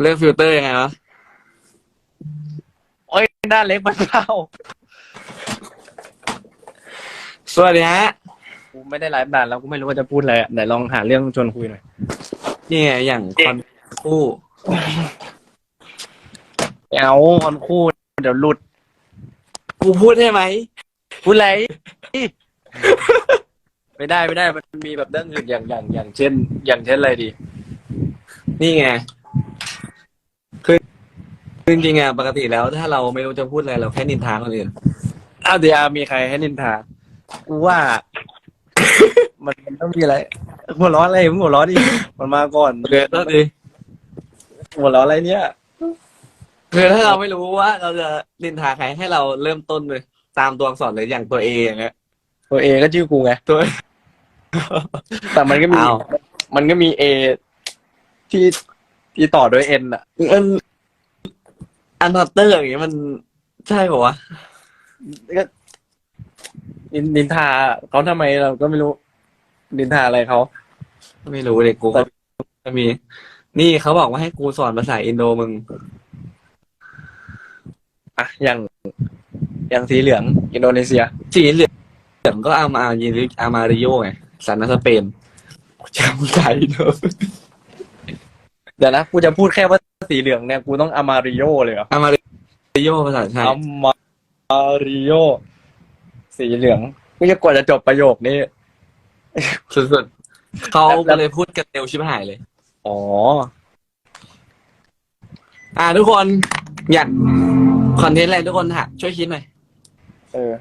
เลือกฟิลเตอร์ยังไงวะโอ้ยหน้าเล็กมันเข้าสวัสดีฮะกูไม่ได้ไลฟ์นานแล้วกูไม่รู้ว่าจะพูดอะไรอะไหนลองหาเรื่องชวนคุยหน่อย นี่ไงอย่างคอนคู่ เอาคอนคู่ เดี๋ยวหลุดกูพูดได้ไหมพูดอะไร ไม่ได้ไม่ได้มันมีแบบเรื่องอื่นอย่างอย่างอย่างเช่น อย่างเช่นอะไรดี นี่ไง คือคือจริงๆอะปกติแล้วถ้าเราไม่รู้จะพูดอะไรเราแค่นินทาคนอื่นอ้าวเดี๋ยวมีใครให้นินทากูว่า มันมันต้องมีอะไรหัวเร้อนอะไรมึงหัวเร้อนดิมันมาก่อนโอเคก็ดีหัวเร้อนอะไรเนี่ยคือถ้าเราไม่รู้ว่า เราจะนินทาใครให้เราเริ่มต้นเลย ตามตัวอักษรเลยอย่างตัวเออย่างเงี้ยตัวเอก็ชื่อกูไงตัว แต่มันก็มี อ้าว มันก็มีเอที่ ที่ต่อด้วยเอ็นอะมันอันนอตเตอร์อย่างเงี้ยมันใช่ป่าวะก็นินนินทาเขาทำไมเราก็ไม่รู้ นินทาอะไรเขาไม่รู้เลยกูก็ไม่มี นี่เขาบอกว่าให้กูสอนภาษาอินโดมึงอะอย่างอย่างสีเหลือง อินโดนีเซีย สีเหลืองก็อามายิริอามาริโยไงสันนสเปนจำใจเนอะเดี๋ยวนะกูจะพูดแค่ว่าสีเหลืองเนี่ยกูต้องอามาริโอเลยเหรออามาริโยภาษาไทยอามาริโอสีเหลืองกูจะกว่าจะจบประโยคนี้สุดๆเขาแล้วเลยพูดกันเร็วชิบหายเลย อ๋อ อ่าทุกคนอยากคอนเทนต์อะไรทุกคนฮะช่วยคิดหน่อยเออ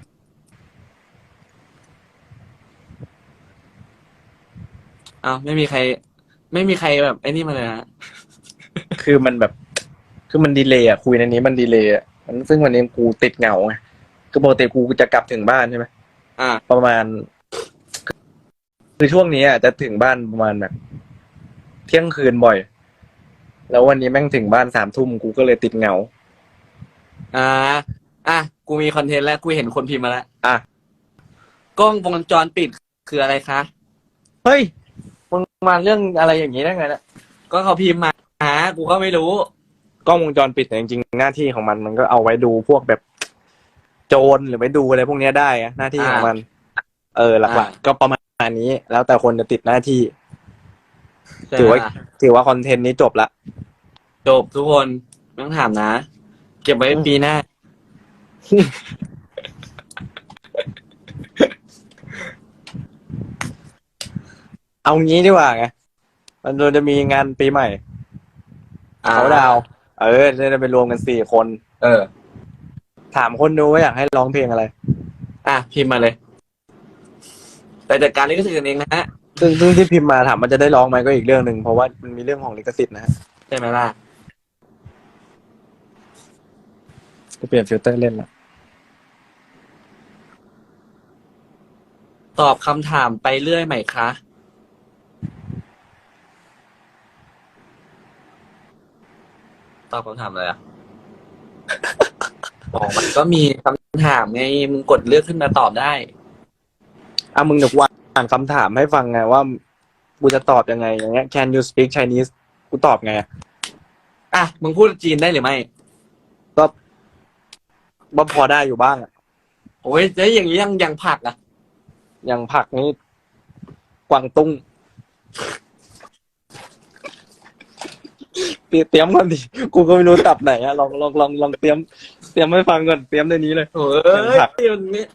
อ้าวไม่มีใคร ไม่มีใครแบบไอ้นี่มาเลยฮะคือมันแบบ คือมันดีเลยอะคุยในนี้มันดีเลยอะมันซึ่งวันนี้กูติดเหงาไงคือปกติกูจะกลับถึงบ้านใช่ไหมอ่า ประมาณ คือช่วงนี้อะจะถึงบ้านประมาณแบบ เที่ยงคืนบ่อย แล้ววันนี้แม่งถึงบ้านสามทุ่มกูก็เลยติดเหงา อ่า อะกูมีคอนเทนต์แล้วกูเห็นคนพิมพ์มาแล้วอะกล้องวงจรปิดคืออะไรคะ เฮ้ย มึงมาเรื่องอะไรอย่างนี้ได้ไงเนะก็เขาพิมพ์มาหากูก็ไม่รู้ กล้องวงจรปิดเนี่ยจริงๆหน้าที่ของมันมันก็เอาไว้ดูพวกแบบ โจรหรือไปดูอะไรพวกเนี้ยได้อะหน้าที่ของมัน เออหลักอ่าๆก็ประมาณนี้ แล้วแต่คนจะติดหน้าที่ใช่ถือไหมว่าล่ะถือว่าคอนเทนต์นี้จบละจบทุกคนไม่ต้องถามนะ เก็บไว้ปีหน้า เอางี้ดีกว่าไงมันจะมีงานปีใหม่อ่าเขาดาวน์เออจะไปรวมกันสี่คน เออ ถามคนดูว่าอยากให้ร้องเพลงอะไร อะพิมพ์มาเลย แต่จัดการลิขสิทธิ์กันเองนะฮะซึ่งซึ่งที่พิมพ์มาถามมันจะได้ร้องไหมก็อีกเรื่องหนึ่งเพราะว่ามันมีเรื่องของลิขสิทธิ์นะฮะใช่ไหมล่ะจะเปลี่ยนฟิลเตอร์เล่นละตอบคำถามไปเรื่อยไหมคะ ตอบคำถามอะไรอะ อ๋อมันก็มีคำถามไง มึงกดเลือกขึ้นมาตอบได้ อะมึงเดี๋ยวกูอ่านคำถามให้ฟังไงว่ากูจะตอบยังไง อย่างเงี้ย Can you speak Chinese กูตอบไงอะอะ มึงพูดจีนได้หรือไม่ว่าพอได้อยู่บ้างอะโอ้ยแล้วอย่างนี้ยังยังผักอะ อย่างผักนี้กวางตุ้ง เตรียเตรียมก่อนดิกูก็ไม่รู้ตับไหนอะลองลองลองลองเตรียม เตรียมให้ฟังก่อนเตรียมในนี้เลยโอ้ยังยผักมันนี่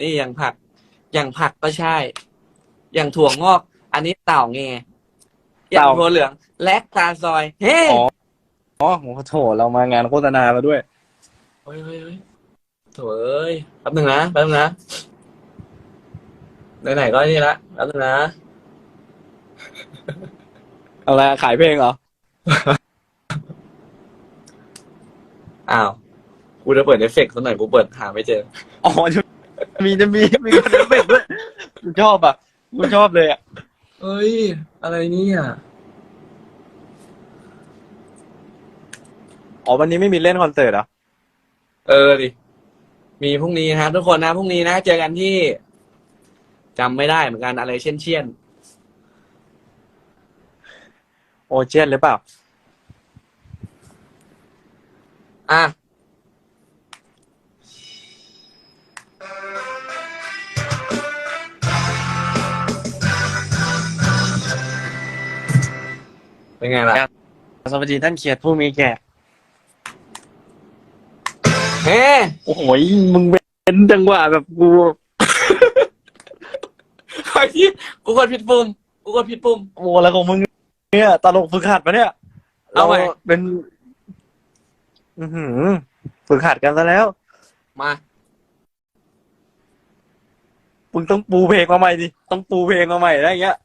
นี่อย่างผัก อย่างผักก็ใช่ อย่างถั่วงอก อันนี้เต่าไงอย่างถั่วเหลือง แลกตาซอย เฮ้อ๋ออ๋อโหโถเรามางานโฆษณาแล้วด้วยเฮ้ยเฮ้ยเฮ้ยโถ่เอ้ยแป๊บหนึ่งนะแป๊บหนึงนะไหนๆก็นี่ละแป๊บหนึงนะ เอาละไรขายเพลงเหรอ อ้าว กูจะเปิดเอฟเฟกต์สักหน่อยกูเปิดหาไม่เจอ อ๋อจะมีจะมีมีคนเอฟเฟกต์ด้วยกูชอบอะกูชอบเลยอะเอ้ย อะไรเนี่ยอ๋อวันนี้ไม่มีเล่นคอนเสิร์ตเหรอเออดิ มีพรุ่งนี้นะครับทุกคนนะพรุ่งนี้นะเจอกันที่จำไม่ได้เหมือนกันอะไรเช่นเช่นโอเชียนหรือเปล่า อะเป็นไงล่ะ สวัสดีท่านเขียดผู้มีแก่เฮ้โอ้โหมึงเป็นจังหวะแบบกูคอยที่กูกดผิดปุ่ม กูกดผิดปุ่ม โอ้อะไรของมึงเนี่ยตลกฝึกหัดปะเนี่ยเอาใหม่ เป็น อือหือฝึกหัดกันซะแล้วมามึงต้องปูเพลงมาใหม่ดิต้องปูเพลงมาใหม่อะไรเงี้ย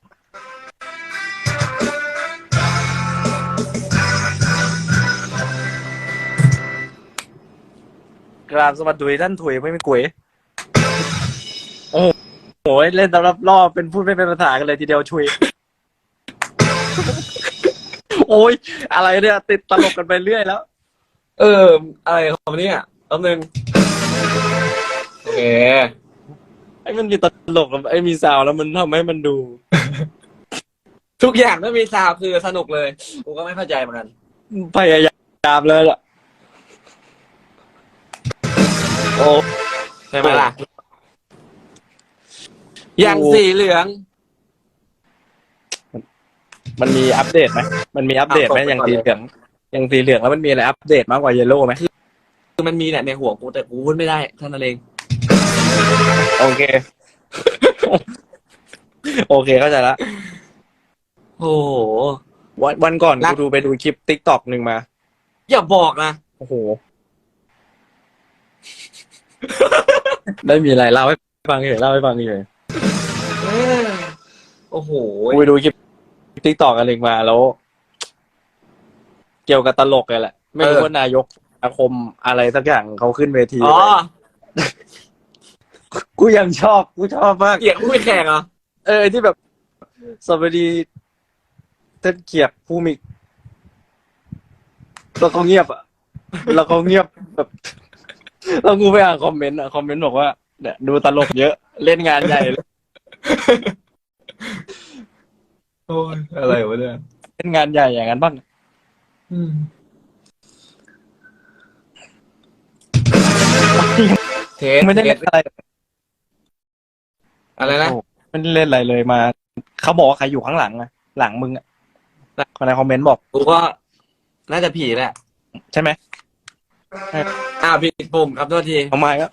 กราบสวัสดีท่านถุยไม่มีกุยโอ้โหเล่นสำหรับรอบเป็นพูดไม่เป็นภาษากันเลยทีเดียวชุย โอ้ยอะไรเนี่ย ติดตลกกันไปเรื่อยแล้ว เออ อะไรของเนี่ยแป๊บนึงโอเค ไอ้มันมีตลกกับไอ้มีสาวแล้วมันทำให้มันดู ทุกอย่างไม่มีซาวด์คือสนุกเลย กูก็ไม่เข้าใจเหมือนกัน พยายามเลยล่ะ โอ้ ใช่ไหมล่ะ อย่างสีเหลือง มันมีอัปเดตไหมมันมีอัปเดตไหมอะอย่างส่สีงไปเหลือง อย่างสีเหลืองแล้วมันมีอะไรอัปเดตมากกว่าเยลโล่ไหมคือมันมีเนี่ยในหัวกูแต่กูพูดไม่ได้เท่านั้นเอง โอเค โอเคเข้าใจละโอ้โห วันวันก่อนรักูก ดูไปดูคลิปติ๊กต็อกหนึ่งมา อย่าบอกนะ โอ้โห ได้มีอะไรเล่าให้ฟังเฉยเล่าให้ฟังเฉยเออโอ้โห กูไปดูคลิปติ๊กต็อกอันหนึ่งมาแล้ว เกี่ยวกับตลกเลยแหละ ไม่รู้เออ ว่านายกอาคมอะไรสักอย่างเขาขึ้นเวทีอ๋อกูยังชอบกูชอบมาก เกียร์ผู้ไปแข่งเหรอเออที่แบบสวัสดีท่านเกียรติผู้มีแล้วเขาเงียบอะแล้วเขาเงียบแบบแล้วกูไปอ่านคอมเมนต์อะคอมเมนต์บอกว่าเนี่ยดูตลกเยอะเล่นงานใหญ่เลยโอ้ยอะไรวะเนี่ยเล่นงานใหญ่อย่างนั้นบ้าง เทสไม่ได้เทเล่สนอะไรอะไรนะโอ้ไม่ได้เล่นอะไรเลยมา เขาบอกว่าใครอยู่ข้างหลังอะหลังมึงอะคนในคอมเมนต์บอกกูก็น่าจะผีแหละ ใช่ไหมอ้าวผิดปุ่มครับโทษทีเอามาก็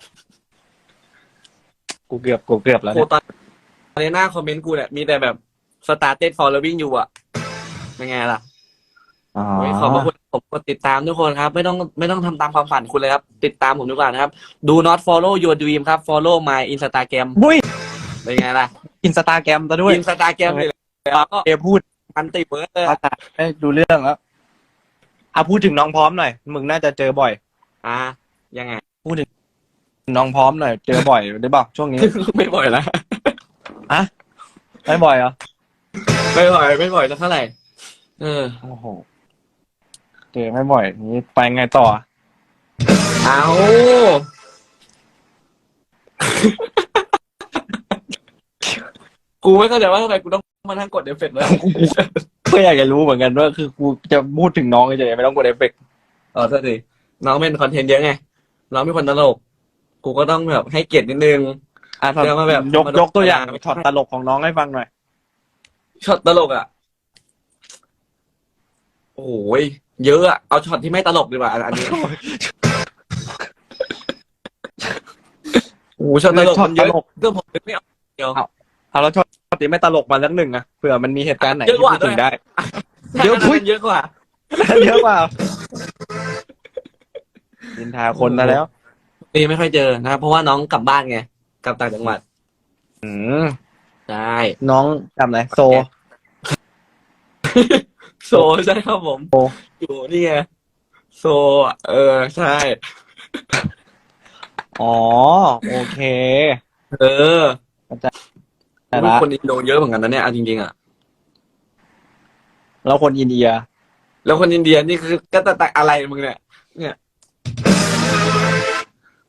กูเกือบกูเกือบแล้วโคเนี่ยตอนตอนนี้หน้าคอมเมนต์กูเนี่ยมีแต่แบบ started following you อะเป็นไงล่ะ อ๋อ โอ้ยขอบพระคุณผมกดติดตามทุกคนครับ ไม่ต้องไม่ต้องทำตามความฝันคุณเลยครับ ติดตามผมดีกว่านะครับ do not follow your dream ครับ follow my instagram บุ้ยเป็นไงล่ะ อินสตาแกรมซะด้วย instagram เลยแล้วก็เอพูดพันติเบิร์ดเลยภาษาไม่ดูเรื่องแล้วอะพูดถึงน้องพร้อมหน่อย มึงน่าจะเจอบ่อย อ่ายังไง น้องพร้อมหน่อย เจอบ่อยได้บอกช่วงนี้ ไม่บ่อยละไม่บ่อยเหรอ ไม่บ่อย ไม่บ่อยสักเท่าไหร่ เออ โอ้โห เจอไม่บ่อยนี้ไปไงต่อ เอากูไม่เข้าใจว่าทำไมกูต้องมานั่งกดเอฟเฟกต์เลยก็อยากจะรู้เหมือนกันว่าคือกูจะพูดถึงน้องเฉยๆไม่ต้องกดเอฟเฟกต์อ๋อโทษทีน้องเป็นคอนเทนต์เยอะไง น้องเป็นคนตลก กูก็ต้องแบบให้เกียรตินิดนึง อะเดี๋ยวมาแบบยกมาดูยกตัวอย่างมาดูช็อตตลกของน้องให้ฟังหน่อยช็อตตลกอะ โอ้ย เยอะอะเอาช็อตที่ไม่ตลกดีกว่าอันนี้โอ้โหช็อตตลกช็อตมันเยอะตลกเรื่องผมนึกไม่ออกเดียว เอาแล้วช็อตที่ไม่ตลกมาสักหนึ่งอะเผื่อมันมีเหตุการณ์ไหนเยอะที่กว่าพูดถึงด้วย ได้ เยเยอะอะเยอะกว่า เยอะเปล่านินทาคนนะแล้วนี่ไม่ค่อยเจอนะครับ เพราะว่าน้องกลับบ้านไง กลับต่างจังหวัดอืมใช่น้องจำไหนโซ โซใช่ครับผมโซอยู่นี่ไงโซอะเออใช่ อ๋อ โอเค เออแต่มีละคนอินโดเยอะเหมือนกันนะเนี่ยเอาจริงๆอะแล้วคนอินเดีย แล้วคนอินเดียนี่คือก็ตะตักอะไรมึงเนี่ย เนี่ย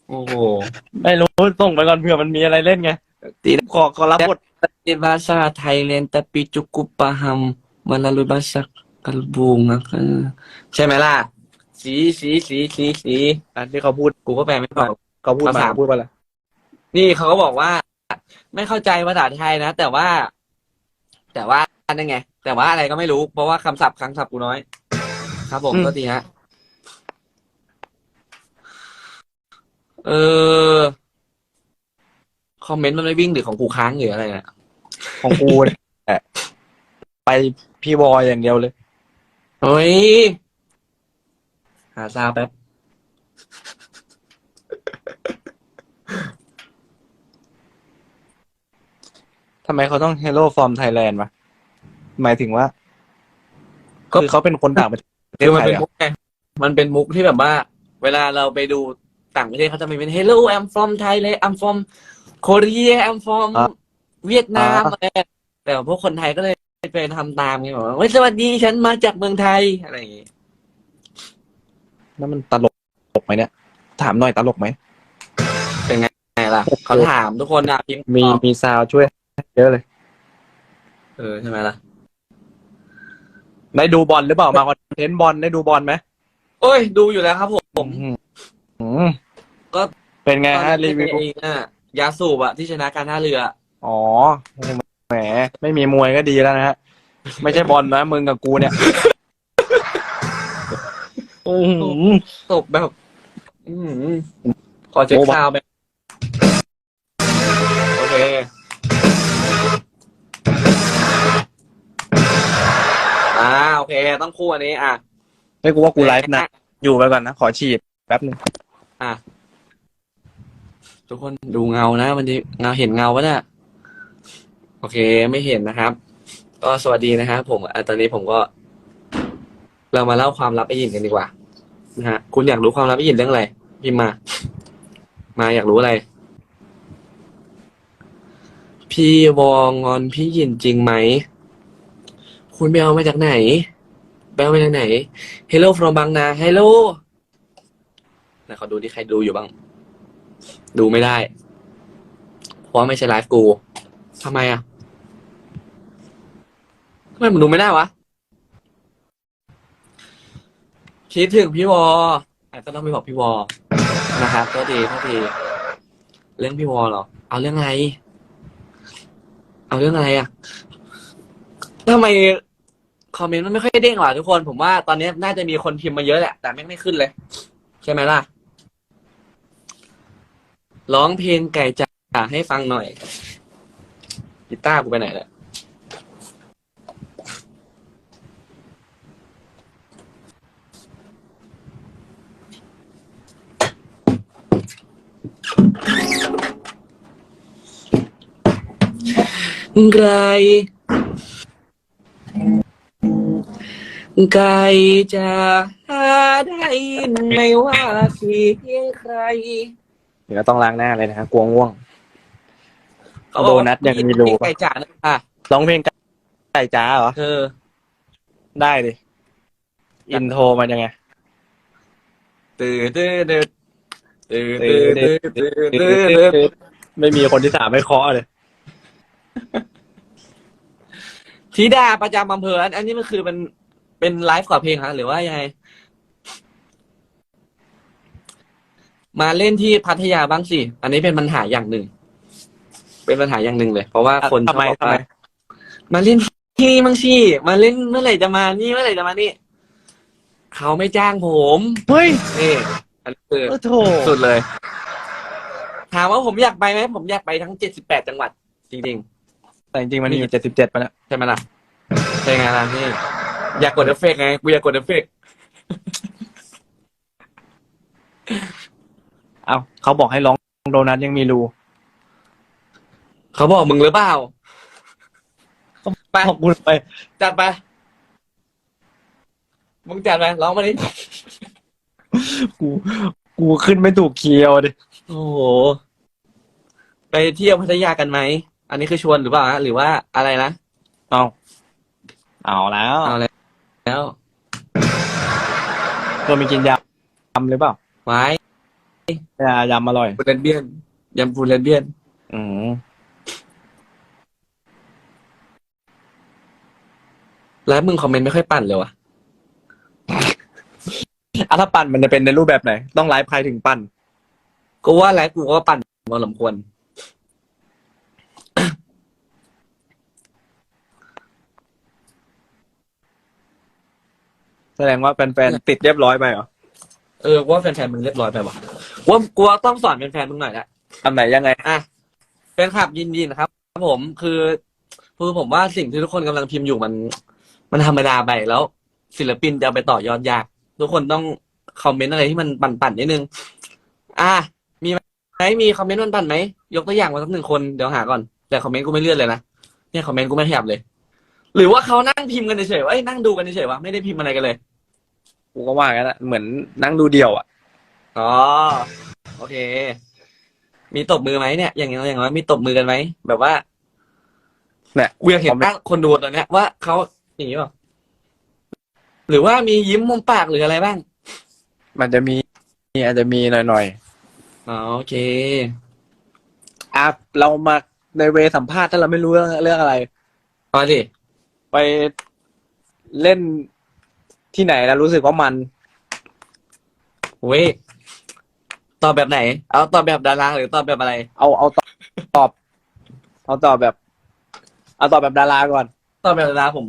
โอ้โห ไม่รู้ส่งไปก่อนเผื่อมันมีอะไรเล่นไงตีขอขอรับบท di bahasa Thailand tapi cukup paham melalui bahasa kalbung ใช่ไหมล่ะ สีสีสีสีสีอันที่เขาพูดกูก็แปลไม่ออกเขาพูดภามาษาพูดว่าอะไรนี่เขาก็บอกว่า ไม่เข้าใจภาษาไทยนะแต่ว่า แต่ว่าอันนั้นไง แต่ว่าอะไรก็ไม่รู้ เพราะว่าคำศัพท์คำศัพท์กูน้อย ครับผมก็ดีฮะเออคอมเมนต์มันไม่วิ่งหรือของกูค้างหรืออะไรนะของกูเนี่ยไปพี่วอยอย่างเดียวเลย เฮ้ย หาซาวแป๊บ ทำไมเขาต้อง Hello from Thailand วะ หมายถึงว่าคือเขาเป็นคนต่างประเทศคือมันไทยเป็นอะมุกไงมันเป็นมุกที่แบบว่า เวลาเราไปดูต่างประเทศเขาจะมีเป็น Hello I'm from Thailand I'm from Korea I'm from เวียดนามอะไรแต่พวกคนไทยก็เลย ไปทำตามไงบอกว่าเฮ้ยสวัสดีฉันมาจากเมืองไทยอะไรอย่างงี้นั่นมันตลกไหมเนี่ย ถามหน่อยตลกไหมไงล่ะเขาถามทุกคนอะพิมพ์มีตอบมีซาวช่วยเยอะเลย เออใช่ไหมล่ะ ได้ดูบอลหรือเปล่ามาคอนเทนต์บอลได้ดูบอลไหมโอ้ย ดูอยู่แล้วครับผมผมอืมอืมก็ เป็นไงตอนฮะนี้รีวิวเองอะยาสูบอะที่ชนะการท่าเรือ อ๋อ แหมไม่มีมวยก็ดีแล้วนะฮะ ไม่ใช่บอลนะมึงกับกูเนี่ยอื้อหือตบแบบ อือหือขอเช็คโอ้ซาวด์แบบ โอเค อ่า โอเค ต้องคู่อันนี้ อะ ไม่กูว่ากูไลฟ์นะ อยู่ไปก่อนนะ ขอฉีดแป๊บหนึงทุกคนดูเงานะ มันจะเงาเห็นเงาวะเนี่ยโอเคไม่เห็นนะครับ ก็สวัสดีนะครับผมอะตอนนี้ผมก็ เรามาเล่าความลับไอ้หยินกันดีกว่านะฮะคุณอยากรู้ความลับไอ้หยินเรื่องอะไรพิมพ์มา มาอยากรู้อะไร พี่วองอนพี่หยินจริงไหม คุณไปเอามาจากไหนไปเอามาจากไหน Hello from บางนา Hello ไหนขอดูที่ใครดูอยู่บ้าง ดูไม่ได้ เพราะไม่ใช่ไลฟ์กูทำไมอะ ทำไมมันดูไม่ได้วะ คิดถึงพี่วออาจจะต้องไปบอกพี่วอนะครับก็ดีก็ดีเรื่องพี่วอเหรอ เอาเรื่องอะไรเอาเรื่องอะไรอะทำไมคอมเมนต์มันไม่ค่อยเด้งหรอทุกคน ผมว่าตอนนี้น่าจะมีคนพิมพ์มาเยอะแหละ แต่แม่ไม่ขึ้นเลย ใช่ไหมล่ะ ร้องเพลงไก่จ๋าให้ฟังหน่อยกีตาร์กูไปไหนแล้ว ไกล ไก่จะหาได้ไม่ว่าเพียงใคร เดี๋ยวต้องล้างหน้าเลยนะฮะกลัวง่วง เขาบอกว่าโดนัทยังมีรูไก่จ๋านะค่ะร้องเพลงไก่จ้าเหรอ เธอ ได้ดิ อินโทรมันยังไง ตื่นตื่นตื่นตื่นตื่นตื่นตื่นตื่นไม่มีคนที่สามไม่เคาะเลย ธิดาประจำอำเภออันอันนี้มันคือเป็นเป็นไลฟ์ขอเพลงฮะหรือว่ายังไง มาเล่นที่พัทยาบ้างสิ อันนี้เป็นปัญหาอย่างหนึ่ง เป็นปัญหาอย่างหนึ่งเลย เพราะว่าคนทำไมชอบบอกทำไม ว่ามาเล่นที่นี่บ้างสิมาเล่นเมื่อไหร่จะมานี่เมื่อไหร่จะมานี่ เขาไม่จ้างผมเฮ้ยนี่อันนี้คือโอ้โถสุดเลย ถามว่าผมอยากไปไหมผมอยากไปทั้งเจ็ดสิบแปดจังหวัด จริง แต่จริงๆมันมีอยู่เจ็ดสิบเจ็ดมาแล้วๆใช่ไหมล่ะใช่ไงล่ะพี่อยากกดเอฟเฟกต์ไงกูอยากกดเอฟเฟกต์เอ้าเขาบอกให้ร้องโดนัทยังมีรูเขาบอกมึงหรือเปล่า ไป ขอบคุณไป จัดไป มึงจัดไปร้องมาดิกู กูขึ้นไม่ถูกเคียวดิ โอ้โห ไปเที่ยวพัทยากันไหม อันนี้คือชวนหรือเปล่าฮะหรือว่าอะไรนะเอาเอาแล้วเอาแล้วเรามีกินยำหรือเปล่าไว้ยายำอร่อยฟูเลนเบียนยำฟูเลนเบียน อืมแล้วมึงคอมเมนต์ไม่ค่อยปั่นเลยวะอะถ้าปั่นมันจะเป็นในรูปแบบไหน ต้องไลฟ์ใครถึงปั่น กูว่าแล้วกูก็ปั่นพอสมควร แสดงว่าแฟนๆติดเรียบร้อยไปเหรอเออกูว่าแฟนๆมึงเรียบร้อยไปว่ะกูว่ากูว่าต้องสอนแฟนๆมึงหน่อยละอันไหนยังไง อะแฟนคลับยินดีนะครับครับผมคือคือผมว่าสิ่งที่ทุกคนกำลังพิมพ์อยู่มัน มันธรรมดาไปแล้ว ศิลปินจะเอาไปต่อยอดยาก ทุกคนต้องคอมเมนต์อะไรที่มันปั่นๆนิดนึง อะมีไหมมีคอมเมนต์มันปั่นไหมยกตัวอย่างมาสักหนึ่งคนเดี๋ยวหาก่อนแต่คอมเมนต์กูไม่เลื่อนเลยนะเนี่ยคอมเมนต์กูไม่ขยับเลย หรือว่าเขานั่งพิมพ์กันเฉยๆว่าเอ้ยนั่งดูกันเฉยๆวะไม่ได้พิมพ์อะไรกันเลย กูก็ว่างั้นอะเหมือนนั่งดูเดียวอะอ๋อโอเค มีตบมือไหมเนี่ย อย่างเงี้ยอย่างน้อยมีตบมือกันไหมแบบว่าเนี่ยกูอยากเห็นหน้าคนดูตอนเนี้ยว่าเขาอย่างนี้เปล่าหรือว่ามียิ้มมุมปากหรืออะไรบ้าง มันจะมีอาจจะมีหน่อยอ๋อโอเคๆอะเรามาในเวสัมภาษณ์ถ้าเราไม่รู้เรื่องเรื่องอะไรมาสิไปเล่น ที่ไหนแล้วรู้สึกว่ามัน เว้ยตอบแบบไหน เอาตอบแบบดาราหรือตอบแบบอะไร เอาเอาตอบตอบเอาตอบแบบ เอาตอบแบบดาราก่อน ตอบแบบดาราผม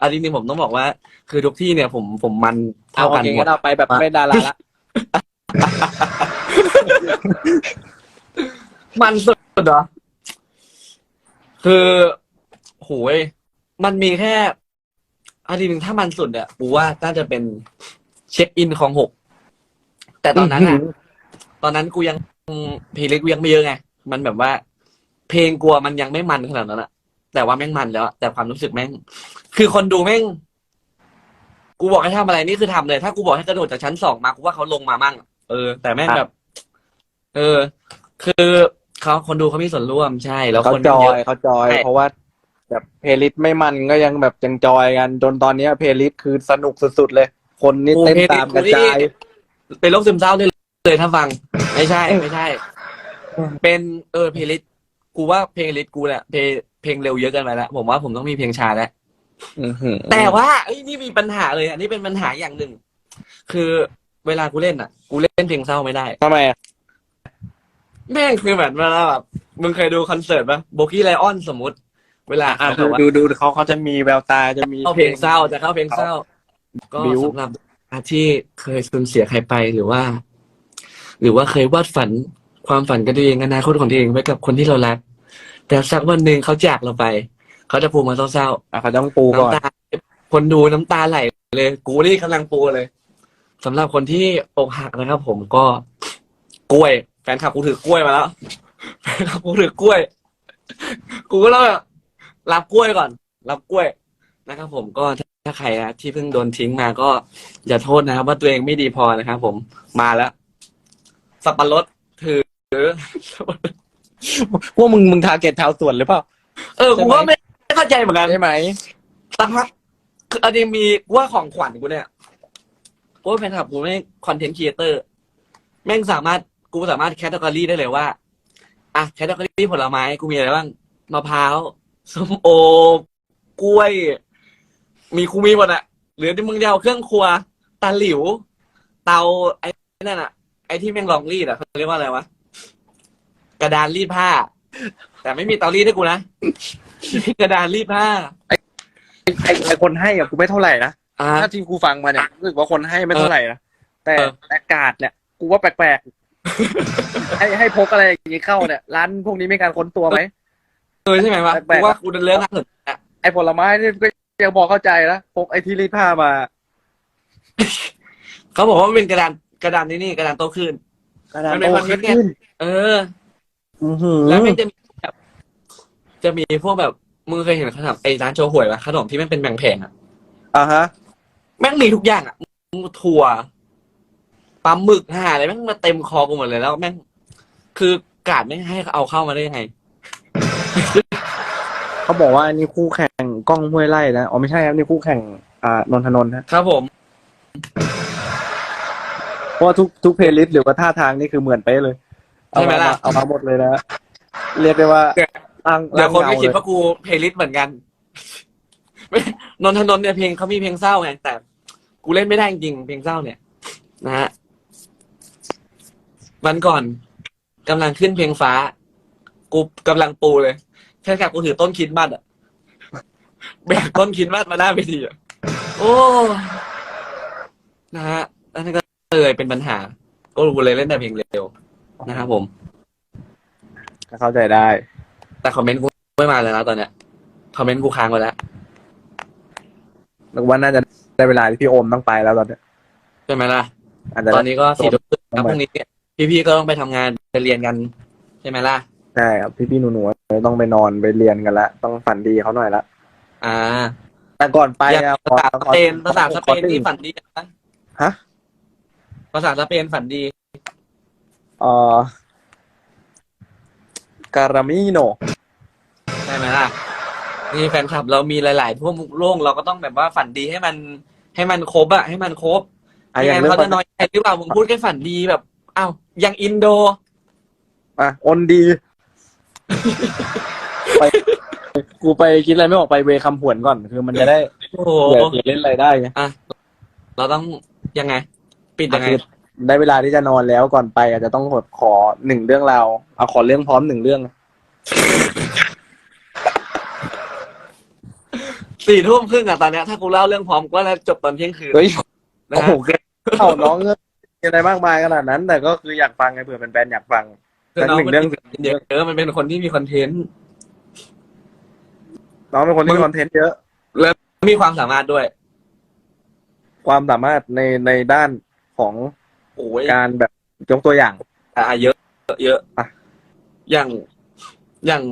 อันนี้ผมต้องบอกว่า คือทุกที่เนี่ยผมผมมันเอาเท่าโอกันเคหมงั้ดนเอาไปแบบไม่ดาราละมันสุดเหรอคือโหยมันมีแค่ อันนี้หนึ่งถ้ามันสุดอะกูว่าน่าจะเป็นเช็คอินของหก แต่ตอนนั้นอะตอนนั้นกูยังเพลงเล็กกูยังไม่เยอะไง มันแบบว่า เพลงกลัวมันยังไม่มันขนาดนั้นอะแต่ว่าแม่งมันแล้วอะแต่ความรู้สึกแม่ง คือคนดูแม่ง กูบอกให้ทำอะไรนี่คือทำเลย ถ้ากูบอกให้กระโดดจากชั้นสองมากูว่าเขาลงมามั่งอะเออ แต่แม่งแบบ เออ คือเขาคนดูเขามีส่วนร่วมใช่ แล้วเขาคนจมันอเยยอะ เขาจอยใช่เพราะว่า แบบเพลย์ลิสต์ไม่มันก็ยังแบบยังจอยกัน จนตอนเนี้ยเพลย์ลิสต์คือสนุกสุดๆเลย คนนี่เต้นตามกระจาย เป็นโรคซึมเศร้าได้เลยถ้าฟัง ไม่ใช่ไม่ใช่ เป็นเออเพลงลิสกูว่าเพลงลิสกูเนี่ยเพลงเพลงเร็วเยอะเกินไปแล้วผมว่าผมต้องมีเพลงช้าแล้วอื้อหือแต่ว่าเอ้ยนี่มีปัญหาเลยอันนี้เป็นปัญหาอย่างหนึ่ง คือเวลากูเล่นอะ กูเล่นเพลงเศร้าไม่ได้ทำไมอะแม่งคือแบบเวลาแบบมึงเคยดูคอนเสิร์ตปะโบกี้ไลออนสมมติ เวลาอะเขาดูแบบว่าดูดูเขาเขาจะมีแววตาจะมีเข้าเพลงเศร้าจะเข้าเพลงเศร้า ก็บิ้วสำหรับอาที่เคยสูญเสียใครไปหรือว่า หรือว่าเคยวาดฝันความฝันกันตัวเองอนาคตของตัวเองไว้กับคนที่เรารัก แต่สักวันหนึ่งเขาจากเราไป เขาจะพูดมาเศร้าอะเขาต้องปูๆก่อนน้ำตาคนดูน้ำตาไหลเลย กูนี่กำลังปูเลยสำหรับคนที่อกหักนะครับ ผมก็กล้วยแฟนคลับกูถือกล้วยมาแล้วแฟนคลับกูถือกล้วย กูก็ต้องแบบ รับกล้วยก่อน รับกล้วยนะครับ ผมก็ถ้าใครอะที่เพิ่งโดนทิ้งมาก็อย่าโทษนะครับ ว่าตัวเองไม่ดีพอนะครับผมมาแล้ว สับปะรดถือพวกมึงมึงทาร์เก็ตชาวสวนหรือเปล่าเออกูก็ไม่ไม่เข้าใจเหมือนกันใช่ไหมสักพักคืออันนี้มีกูว่าของขวัญกูเนี่ยกูว่าแฟนคลับกูไม่คอนเทนต์ครีเอเตอร์แม่งสามารถกูสามารถแคตตากรีได้เลยว่าอะแคตตากรีผลไม้กูมีอะไรบ้างมะพร้าว ส้มโอกล้วย มีกูมีหมดอะหรือที่มึงจะเอาเครื่องครัวตาหลิว เตาไอ้นั่นอะไอ้ที่แม่งลองรีดอะเขาเรียกว่าอะไรวะกระดานรีดผ้า แต่ไม่มีเตารีดให้กูนะมีกระดานรีดผ้าไอ้ไอ้คนให้อะกูไม่เท่าไหร่นะอ่าถ้าที่กูฟังมาเนี่ยรู้สึกว่าคนให้ไม่เท่าไหร่นะแต่เออแต่กาดเนี่ย กูว่าแปลกๆให้ให้พกอะไรอย่างนี้เข้าเนี่ยร้านพวกนี้มีการค้นตัวไหม เออใช่ไหมวะแปลกๆ กูว่ากูเดินเรื่องน่าสนใจอะไอ้ผลไม้นี่ก็ยังพอเข้าใจนะพกไอ้ที่รีดผ้ามาเขาบอกว่ามันเป็นกระดานกระดานนี่นี่กระดานโตขึ้นกระดาษมันเป็นโตคอนเทนต์ไงขึ้นเออ อื้อหือแล้วมันจะมีแบบจะมีพวกแบบมึงเคยเห็นขนมไอ้ร้านโชห่วยปะขนมที่แม่งเป็นแบ่งแผงอะอ่าฮะ แม่งมีทุกอย่างอะถั่วปลาหมึกห่าอะไรแม่งมาเต็มคอกูหมดเลยแล้วแม่งคือกาดไม่ให้เอาเข้ามาได้ยังไง เขาบอกว่าอันนี้คู่แข่งกล้องห้วยไร่นะอ๋อไม่ใช่ครับนี่คู่แข่งอ่านนทนนท์นะครับผม เพราะว่าทุกทุกเพลย์ลิสต์หรือว่าท่าทางนี่คือเหมือนไปะเลย เอาใช่ไหมมาล่ะ เอามาหมดเลยนะเรียกได้ว่าเดี๋ยวตั้งเดี๋ยวคนตั้งไม่เงาคิดเลยว่ากูเพลย์ลิสต์เหมือนกัน ไม่นนทนนท์เนี่ยเพลงเขามีเพลงเศร้าไงแต่ กูเล่นไม่ได้จริงๆเพลงเศร้าเนี่ยนะฮะวันก่อนกำลังขึ้นเพลงฟ้า กูกำลังปูเลย แค่กับกูถือต้นคิดมัดอะแบกต้นคิดมัดมาหน้าเวทีอะโอ้นะฮะอันนี้ก็เลยเป็นปัญหา ก็รู้เลยเล่นแต่เพลงเร็วนะครับผม ก็เข้าใจได้ แต่คอมเมนต์กูไม่มาเลยนะตอนเนี้ยคอมเมนต์กูค้างไปแล้วนึกว่าน่าจะได้เวลาที่พี่โอมต้องไปแล้วตอนเนี้ยใช่ไหมล่ะ อาจจะตอนนี้ก็สี่ทุ่มครึ่งต้แล้อวงไปพรุ่งนี้พี่ๆก็ต้องไปทำงานไปเรียนกัน ใช่ไหมล่ะ ใช่ครับพี่พี่ๆหนูหนู ๆต้องไปนอนไปเรียนกันละต้องฝันดีเขาหน่อยละอ่าแต่ก่อนไปอย่างอะภาษาสเปนภาษาสเปนขอนี่ฝันดีนะฮะภาษาสเปนฝันดี เอ่อการามิโนใช่ไหมล่ะ นี่แฟนคลับเรามีหลายๆทั่วมุกโลกเราก็ต้องแบบว่าฝันดีให้มัน ให้มันครบอะให้มันครบอะไม่อย่างงั้นเรื่องเขาจะน้อยใจหรือเปล่าผมพูดแค่ฝันดีแบบอ้าวอย่างอินโด อะอนดี ไปกูไปคิดอะไรไม่ออกไปเวคำผวนก่อน คือมันจะได้โอ้โหเผื่อเล่นอะไรได้ไงเราต้องยังไง ปิดยังไง คือได้เวลาที่จะนอนแล้วก่อนไป อาจจะต้องกดขอหนึ่งเรื่องราวเอาขอเรื่องพร้อมหนึ่งเรื่อง สี่ทุ่มครึ่งอะตอนเนี้ยถ้ากูเล่าเรื่องพร้อมก็แล้วจบตอนเที่ยงคืนเฮ้ยนะโอ้ฮะโหเข้าน้องเอ้ยมีอะไรมากมายขนาดนั้น แต่ก็คืออยากฟังไงเผื่อเป็นแฟนๆอยากฟัง คือน้องหนึ่งมันเรื่องเยอะเออมันเป็นคนที่มีคอนเทนต์ น้องเป็นคนที่มึมีงคอนเทนต์เยอะมีความสามารถด้วย ความสามารถในในด้านของโอ้ยการแบบยกตัวอย่าง อะเยอะ เยอะอะอย่างอย่าง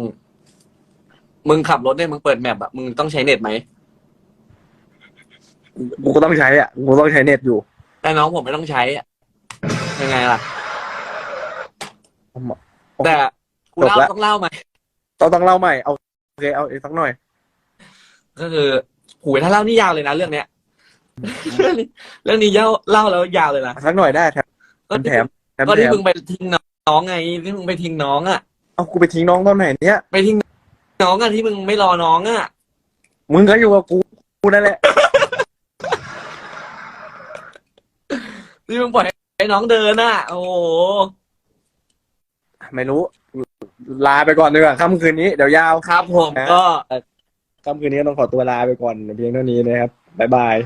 มึงขับรถเนี่ยมึงเปิดแมปอะมึงต้องใช้เน็ตไหมกูก็ต้องใช้อะกูต้องใช้เน็ตอยู่ แต่น้องผมไม่ต้องใช้อะยังไงล่ะผม แต่กูจบเล่าละ ต้องเล่าไหมต้องต้องเล่าใหม่เอาโอเคเอาอีกสักหน่อย ก็คือหูยถ้าเล่านี่ยาวเลยนะเรื่องเนี้ย เรื่องนี้เรื่องนี้เล่าเล่าแล้วยาวเลยนะสักหน่อยได้แถมก็แถมแถมก็แถที่มมึงไปทิ้งน้องไงที่มึงไปทิ้งน้องอะเอากูไปทิ้งน้องตอนไหนเนี้ยไปทิ้งน้องอะที่มึงไม่รอน้องอะมึงก็อยู่กับกูกูนั่นแหละที่มึงปล่อยให้น้องเดินอะโอ้โห ไม่รู้ ลาไปก่อนดีกว่าค่ำคืนนี้เดี๋ยวยาวครับผมนะก็ค่ำคืนนี้ต้องขอตัวลาไปก่อนเพียงเท่านี้นะครับบ๊ายบาย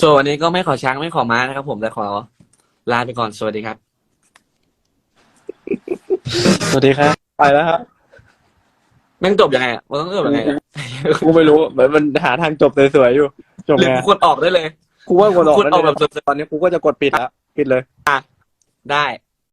ส่วนวันนี้ก็ไม่ขอช้างไม่ขอม้านะครับ ผมแต่ขอลาไปก่อนสวัสดีครับ สวัสดีครับ ไปแล้วครับแม่งจบยังไงอะมันต้องจบยังไงอะกูไม่รู้เหมือนมันหาทางจบสวยๆอยู่ จบหรือไง กูกดออกได้เลย กูว่ากดออกกดออกแล้วแบบ เนี่ยตอนนี้กูก็จะกดปิดแล้วปิดเลย ได้